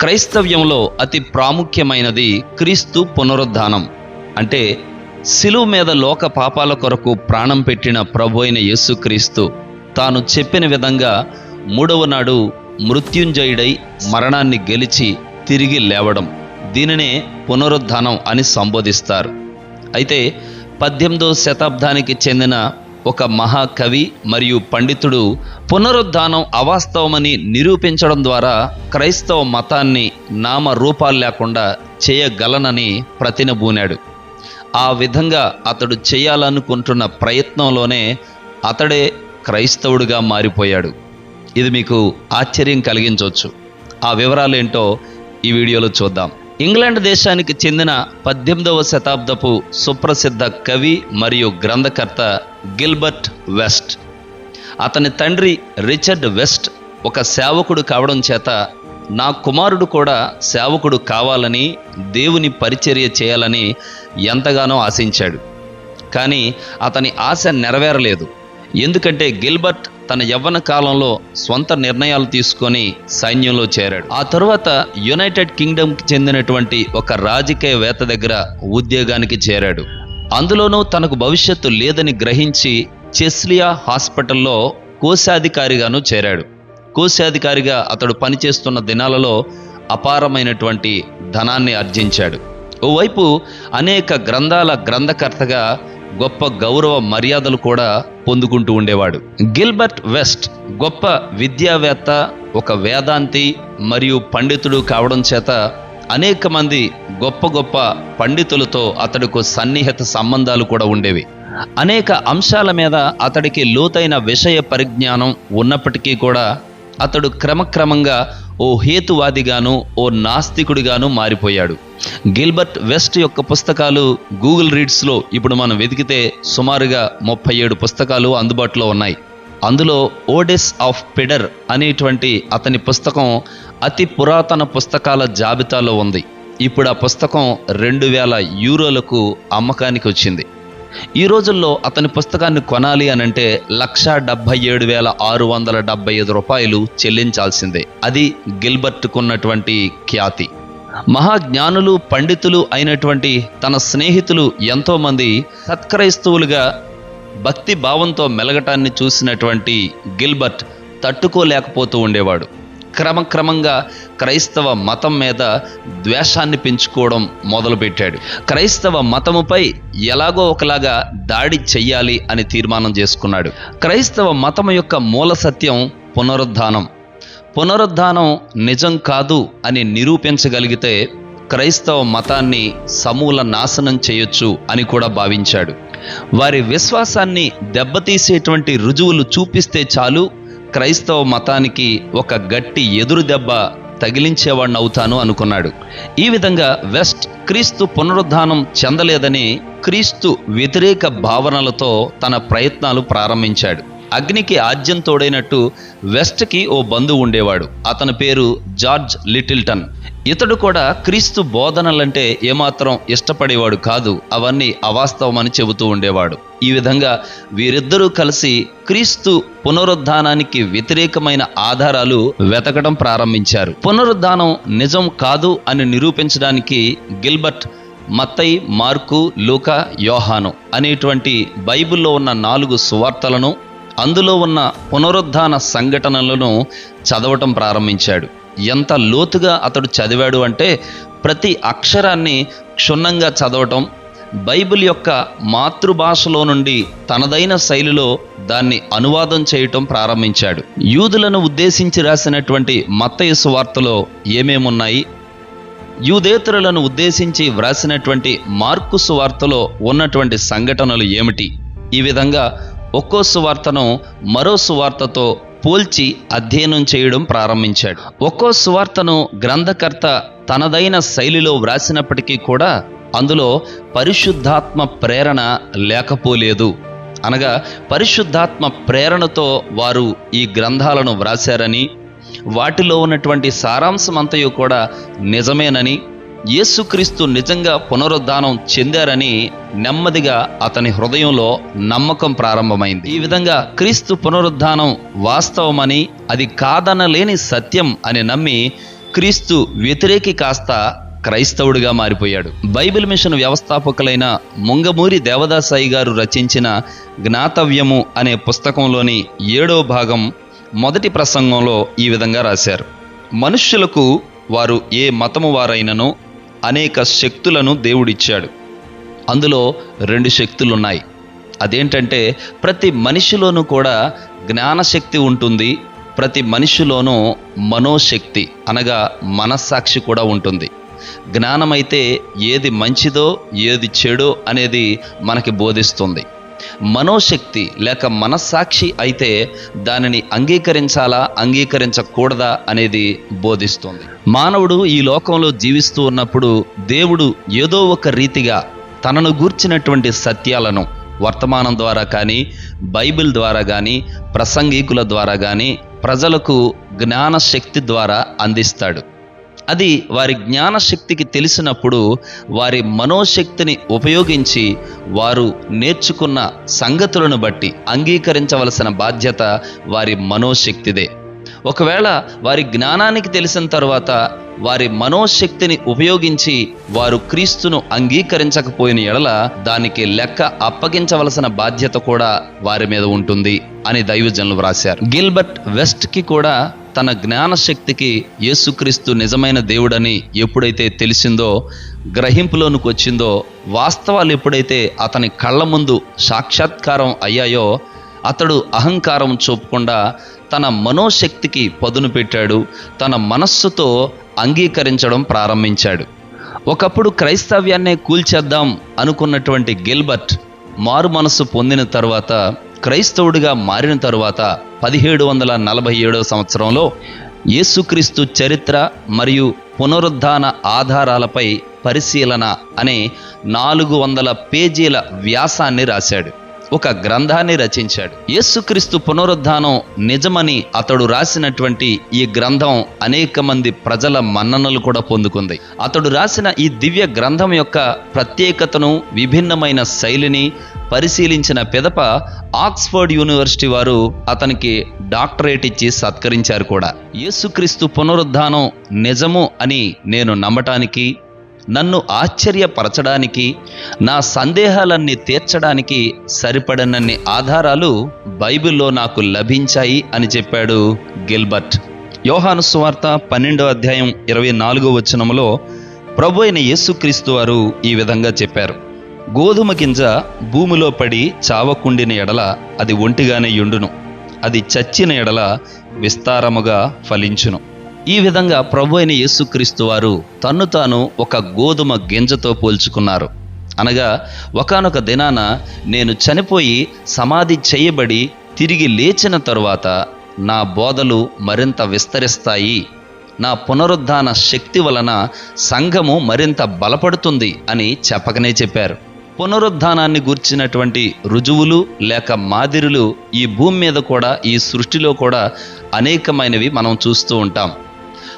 క్రైస్తవ్యంలో అతి ప్రాముఖ్యమైనది క్రీస్తు పునరుద్ధానం. అంటే శిలువ మీద లోక పాపాల కొరకు ప్రాణం పెట్టిన ప్రభు అయిన యేసుక్రీస్తు తాను చెప్పిన విధంగా మూడవ నాడు మృత్యుంజయుడై మరణాన్ని గెలిచి తిరిగి లేవడం. దీనినే పునరుద్ధానం అని సంబోధిస్తారు. అయితే పద్దెనిమిదో శతాబ్దానికి చెందిన ఒక మహాకవి మరియు పండితుడు పునరుద్ధానం అవాస్తవమని నిరూపించడం ద్వారా క్రైస్తవ మతాన్ని నామ రూపాలు లేకుండా చేయగలనని ప్రతినబూనాడు ఆ విధంగా అతడు చేయాలనుకుంటున్న ప్రయత్నంలోనే అతడే క్రైస్తవుడిగా మారిపోయాడు. ఇది మీకు ఆశ్చర్యం కలిగించవచ్చు. ఆ వివరాలు ఏంటో ఈ వీడియోలో చూద్దాం. ఇంగ్లాండ్ దేశానికి చెందిన పద్దెనిమిదవ శతాబ్దపు సుప్రసిద్ధ కవి మరియు గ్రంథకర్త గిల్బర్ట్ వెస్ట్. అతని తండ్రి రిచర్డ్ వెస్ట్ ఒక సేవకుడు కావడం చేత నా కుమారుడు కూడా సేవకుడు కావాలని దేవుని పరిచర్య చేయాలని ఎంతగానో ఆశించాడు. కానీ అతని ఆశ నెరవేరలేదు. ఎందుకంటే గిల్బర్ట్ తన యవ్వన కాలంలో స్వంత నిర్ణయాలు తీసుకొని సైన్యంలో చేరాడు. ఆ తరువాత యునైటెడ్ కింగ్డమ్కి చెందినటువంటి ఒక రాజకీయవేత్త దగ్గర ఉద్యోగానికి చేరాడు. అందులోనూ తనకు భవిష్యత్తు లేదని గ్రహించి చెస్లియా హాస్పిటల్లో కోశాధికారిగాను చేరాడు. కోశాధికారిగా అతడు పనిచేస్తున్న దినాలలో అపారమైనటువంటి ధనాన్ని ఆర్జించాడు. ఓవైపు అనేక గ్రంథాల గ్రంథకర్తగా గొప్ప గౌరవ మర్యాదలు కూడా పొందుకుంటూ ఉండేవాడు. గిల్బర్ట్ వెస్ట్ గొప్ప విద్యావేత్త ఒక వేదాంతి మరియు పండితుడు కావడం చేత అనేక మంది గొప్ప గొప్ప పండితులతో అతడికి సన్నిహిత సంబంధాలు కూడా ఉండేవి. అనేక అంశాల మీద అతడికి లోతైన విషయ పరిజ్ఞానం ఉన్నప్పటికీ కూడా అతడు క్రమక్రమంగా ఓ హేతువాదిగాను ఓ నాస్తికుడిగాను మారిపోయాడు. గిల్బర్ట్ వెస్ట్ యొక్క పుస్తకాలు గూగుల్ రీడ్స్లో ఇప్పుడు మనం వెతికితే సుమారుగా ముప్పై ఏడు పుస్తకాలు అందుబాటులో ఉన్నాయి. అందులో ఓడెస్ ఆఫ్ పిడర్ అనేటువంటి అతని పుస్తకం అతి పురాతన పుస్తకాల జాబితాలో ఉంది. ఇప్పుడు ఆ పుస్తకం రెండు వేల యూరోలకు అమ్మకానికి వచ్చింది. ఈ రోజుల్లో అతని పుస్తకాన్ని కొనాలి అని అంటే లక్షా డెబ్బై ఏడు వేల ఆరు వందల డెబ్బై ఐదు రూపాయలు చెల్లించాల్సిందే. అది గిల్బర్ట్కున్నటువంటి ఖ్యాతి. మహాజ్ఞానులు పండితులు అయినటువంటి తన స్నేహితులు ఎంతోమంది సత్క్రైస్తవులుగా భక్తి భావంతో మెలగటాన్ని చూసినటువంటి గిల్బర్ట్ తట్టుకోలేకపోతూ ఉండేవాడు. క్రమక్రమంగా క్రైస్తవ మతం మీద ద్వేషాన్ని పెంచుకోవడం మొదలుపెట్టాడు. క్రైస్తవ మతముపై ఎలాగో ఒకలాగా దాడి చెయ్యాలి అని తీర్మానం చేసుకున్నాడు. క్రైస్తవ మతం యొక్క మూల సత్యం పునరుద్ధానం. పునరుద్ధానం నిజం కాదు అని నిరూపించగలిగితే క్రైస్తవ మతాన్ని సమూల నాశనం చేయొచ్చు అని కూడా భావించాడు. వారి విశ్వాసాన్ని దెబ్బతీసేటువంటి రుజువులు చూపిస్తే చాలు క్రైస్తవ మతానికి ఒక గట్టి ఎదురు దెబ్బ తగిలించేవాడిని అవుతాను అనుకున్నాడు. ఈ విధంగా వెస్ట్ క్రీస్తు పునరుద్ధానం చెందలేదని క్రీస్తు వ్యతిరేక భావనలతో తన ప్రయత్నాలు ప్రారంభించాడు. అగ్నికి ఆజ్యం తోడైనట్టు వెస్ట్కి ఓ బంధువు ఉండేవాడు. అతని పేరు జార్జ్ లిటిల్టన్. ఇతడు కూడా క్రీస్తు బోధనలంటే ఏమాత్రం ఇష్టపడేవాడు కాదు అవన్నీ అవాస్తవమని చెబుతూ ఉండేవాడు. ఈ విధంగా వీరిద్దరూ కలిసి క్రీస్తు పునరుద్ధానానికి వ్యతిరేకమైన ఆధారాలు వెతకడం ప్రారంభించారు. పునరుద్ధానం నిజం కాదు అని నిరూపించడానికి గిల్బర్ట్ మత్తయి మార్కు లూకా యోహాను అనేటువంటి బైబిల్లో ఉన్న నాలుగు సువార్తలను అందులో ఉన్న పునరుద్ధాన సంఘటనలను చదవటం ప్రారంభించాడు. ఎంత లోతుగా అతడు చదివాడు అంటే ప్రతి అక్షరాన్ని క్షుణ్ణంగా చదవటం బైబిల్ యొక్క మాతృభాషలో నుండి తనదైన శైలిలో దాన్ని అనువాదం చేయటం ప్రారంభించాడు. యూదులను ఉద్దేశించి రాసినటువంటి మత్తయసు వార్తలో ఏమేమున్నాయి? యూదేతరులను ఉద్దేశించి వ్రాసినటువంటి మార్కుసు వార్తలో ఉన్నటువంటి సంఘటనలు ఏమిటి? ఈ విధంగా ఒక్కో సువార్తను మరో సువార్తతో పోల్చి అధ్యయనం చేయడం ప్రారంభించాడు. ఒక్కో సువార్తను గ్రంథకర్త తనదైన శైలిలో వ్రాసినప్పటికీ కూడా అందులో పరిశుద్ధాత్మ ప్రేరణ లేకపోలేదు. అనగా పరిశుద్ధాత్మ ప్రేరణతో వారు ఈ గ్రంథాలను వ్రాశారని వాటిలో ఉన్నటువంటి సారాంశమంతయు కూడా నిజమేనని యేసుక్రీస్తు నిజంగా పునరుద్ధానం చెందారని నెమ్మదిగా అతని హృదయంలో నమ్మకం ప్రారంభమైంది. ఈ విధంగా క్రీస్తు పునరుద్ధానం వాస్తవమని అది కాదనలేని సత్యం అని నమ్మి క్రీస్తు వ్యతిరేకి కాస్త క్రైస్తవుడిగా మారిపోయాడు. బైబిల్ మిషన్ వ్యవస్థాపకులైన ముంగమూరి దేవదాసాయి గారు రచించిన జ్ఞాతవ్యము అనే పుస్తకంలోని ఏడో భాగం మొదటి ప్రసంగంలో ఈ విధంగా రాశారు. మనుష్యులకు వారు ఏ మతము వారైనను అనేక శక్తులను దేవుడిచ్చాడు. అందులో రెండు శక్తులున్నాయి. అదేంటంటే ప్రతి మనిషిలోనూ కూడా జ్ఞానశక్తి ఉంటుంది ప్రతి మనిషిలోనూ మనోశక్తి అనగా మనస్సాక్షి కూడా ఉంటుంది. జ్ఞానమైతే ఏది మంచిదో ఏది చెడో అనేది మనకి బోధిస్తుంది. మనోశక్తి లేక మనస్సాక్షి అయితే దానిని అంగీకరించాలా అంగీకరించకూడదా అనేది బోధిస్తుంది. మానవుడు ఈ లోకంలో జీవిస్తూ ఉన్నప్పుడు దేవుడు ఏదో ఒక రీతిగా తనను గూర్చినటువంటి సత్యాలను వర్తమానం ద్వారా కానీ బైబిల్ ద్వారా కానీ ప్రసంగికుల ద్వారా కానీ ప్రజలకు జ్ఞానశక్తి ద్వారా అందిస్తాడు. అది వారి జ్ఞానశక్తికి తెలిసినప్పుడు వారి మనోశక్తిని ఉపయోగించి వారు నేర్చుకున్న సంగతులను బట్టి అంగీకరించవలసిన బాధ్యత వారి మనోశక్తిదే. ఒకవేళ వారి జ్ఞానానికి తెలిసిన తర్వాత వారి మనోశక్తిని ఉపయోగించి వారు క్రీస్తును అంగీకరించకపోయిన ఎడల దానికి లెక్క అప్పగించవలసిన బాధ్యత కూడా వారి మీద ఉంటుంది అని దైవజనులు వ్రాశారు. గిల్బర్ట్ వెస్ట్కి కూడా తన జ్ఞానశక్తికి యేసుక్రీస్తు నిజమైన దేవుడని ఎప్పుడైతే తెలిసిందో గ్రహింపులోనికి వచ్చిందో వాస్తవాలు ఎప్పుడైతే అతని కళ్ళ ముందు సాక్షాత్కారం అయ్యాయో అతడు అహంకారం చూపకుండా తన మనోశక్తికి పదును పెట్టాడు తన మనస్సుతో అంగీకరించడం ప్రారంభించాడు. ఒకప్పుడు క్రైస్తవ్యాన్నే కూల్చేద్దాం అనుకున్నటువంటి గిల్బర్ట్ మారు మనస్సు పొందిన తర్వాత క్రైస్తవుడిగా మారిన తరువాత పదిహేడు వందల నలభై ఏడవ సంవత్సరంలో యేసుక్రీస్తు చరిత్ర మరియు పునరుద్ధాన ఆధారాలపై పరిశీలన అనే నాలుగు వందల పేజీల వ్యాసాన్ని రాశాడు. ఒక గ్రంథాన్ని రచించాడు. యేసుక్రీస్తు పునరుద్ధానం నిజమని అతడు రాసినటువంటి ఈ గ్రంథం అనేక మంది ప్రజల మన్ననలు కూడా పొందుకుంది. అతడు రాసిన ఈ దివ్య గ్రంథం యొక్క ప్రత్యేకతను విభిన్నమైన శైలిని పరిశీలించిన పిదప ఆక్స్ఫర్డ్ యూనివర్సిటీ వారు అతనికి డాక్టరేట్ ఇచ్చి సత్కరించారు కూడా. యేసుక్రీస్తు పునరుద్ధానం నిజము అని నేను నమ్మటానికి నన్ను ఆశ్చర్యపరచడానికి నా సందేహాలన్నీ తీర్చడానికి సరిపడనన్ని ఆధారాలు బైబిల్లో నాకు లభించాయి అని చెప్పాడు గిల్బర్ట్. యోహాను సువార్త పన్నెండో అధ్యాయం ఇరవై నాలుగో వచనములో ప్రభు అయిన యేసుక్రీస్తు వారు ఈ విధంగా చెప్పారు. గోధుమ గింజ భూమిలో పడి చావకుండిన ఎడల అది ఒంటిగానే యుండును. అది చచ్చిన ఎడల విస్తారముగా ఫలించును. ఈ విధంగా ప్రభు అయిన యేసుక్రీస్తు వారు తన్ను తాను ఒక గోధుమ గింజతో పోల్చుకున్నారు. అనగా ఒకానొక దినాన నేను చనిపోయి సమాధి చేయబడి తిరిగి లేచిన తరువాత నా బోధలు మరింత విస్తరిస్తాయి. నా పునరుద్ధాన శక్తి వలన సంఘము మరింత బలపడుతుంది అని చెప్పకనే చెప్పారు. పునరుద్ధానాన్ని గూర్చినటువంటి రుజువులు లేక మాదిరులు ఈ భూమి మీద కూడా ఈ సృష్టిలో కూడా అనేకమైనవి మనం చూస్తూ ఉంటాం.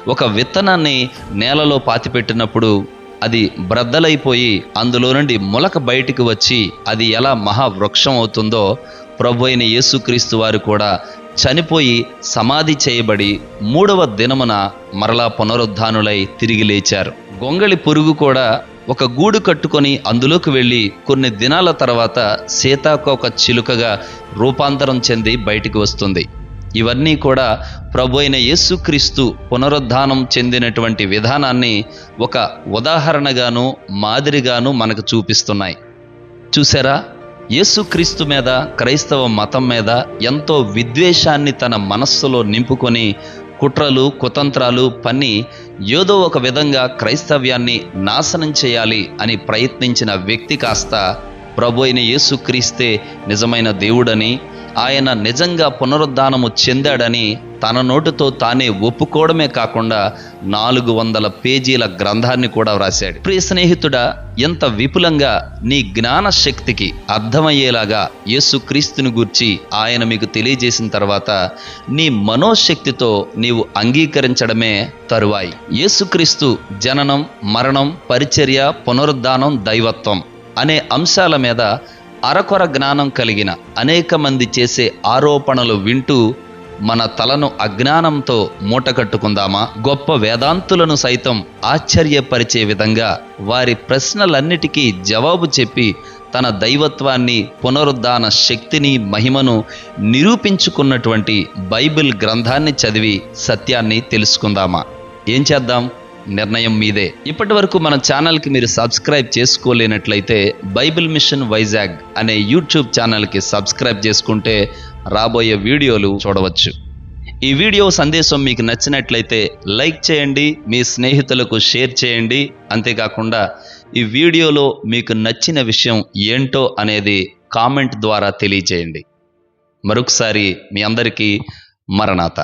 ఒక విత్తనాన్ని నేలలో పాతిపెట్టినప్పుడు అది బ్రద్దలైపోయి అందులో నుండి మొలక బయటికి వచ్చి అది ఎలా మహావృక్షం అవుతుందో ప్రభు అయిన యేసుక్రీస్తు వారు కూడా చనిపోయి సమాధి చేయబడి మూడవ దినమున మరలా పునరుద్ధానులై తిరిగి లేచారు. గొంగళి పురుగు కూడా ఒక గూడు కట్టుకొని అందులోకి వెళ్ళి కొన్ని దినాల తర్వాత సీతాకోక చిలుకగా రూపాంతరం చెంది బయటికి వస్తుంది. ఇవన్నీ కూడా ప్రభు అయిన యేసుక్రీస్తు పునరుద్ధానం చెందినటువంటి విధానాన్ని ఒక ఉదాహరణగాను మాదిరిగాను మనకు చూపిస్తున్నాయి. చూసారా యేసుక్రీస్తు మీద క్రైస్తవ మతం మీద ఎంతో విద్వేషాన్ని తన మనస్సులో నింపుకొని కుట్రలు కుతంత్రాలు పన్ని ఏదో ఒక విధంగా క్రైస్తవ్యాన్ని నాశనం చేయాలి అని ప్రయత్నించిన వ్యక్తి కాస్త ప్రభు అయిన యేసుక్రీస్తే నిజమైన దేవుడని ఆయన నిజంగా పునరుద్ధానము చెందాడని తన నోటితో తానే ఒప్పుకోవడమే కాకుండా నాలుగు వందల పేజీల గ్రంథాన్ని కూడా వ్రాశాడు. ప్రియ స్నేహితుడా ఎంత విపులంగా నీ జ్ఞాన శక్తికి అర్థమయ్యేలాగా యేసుక్రీస్తుని గూర్చి ఆయన మీకు తెలియజేసిన తర్వాత నీ మనోశక్తితో నీవు అంగీకరించడమే తరువాయి. యేసుక్రీస్తు జననం మరణం పరిచర్య పునరుద్ధానం దైవత్వం అనే అంశాల మీద అరకొర జ్ఞానం కలిగిన అనేక మంది చేసే ఆరోపణలు వింటూ మన తలను అజ్ఞానంతో మూటకట్టుకుందామా గొప్ప వేదాంతులను సైతం ఆశ్చర్యపరిచే విధంగా వారి ప్రశ్నలన్నిటికీ జవాబు చెప్పి తన దైవత్వాన్ని పునరుద్ధాన శక్తిని మహిమను నిరూపించుకున్నటువంటి బైబిల్ గ్రంథాన్ని చదివి సత్యాన్ని తెలుసుకుందామా? ఏం చేద్దాం? నిర్ణయం మీదే. ఇప్పటి వరకు మన ఛానల్కి మీరు సబ్స్క్రైబ్ చేసుకోలేనట్లయితే బైబిల్ మిషన్ వైజాగ్ అనే యూట్యూబ్ ఛానల్కి సబ్స్క్రైబ్ చేసుకుంటే రాబోయే వీడియోలు చూడవచ్చు. ఈ వీడియో సందేశం మీకు నచ్చినట్లయితే లైక్ చేయండి మీ స్నేహితులకు షేర్ చేయండి. అంతేకాకుండా ఈ వీడియోలో మీకు నచ్చిన విషయం ఏంటో అనేది కామెంట్ ద్వారా తెలియజేయండి మరొకసారి మీ అందరికీ మరణాత.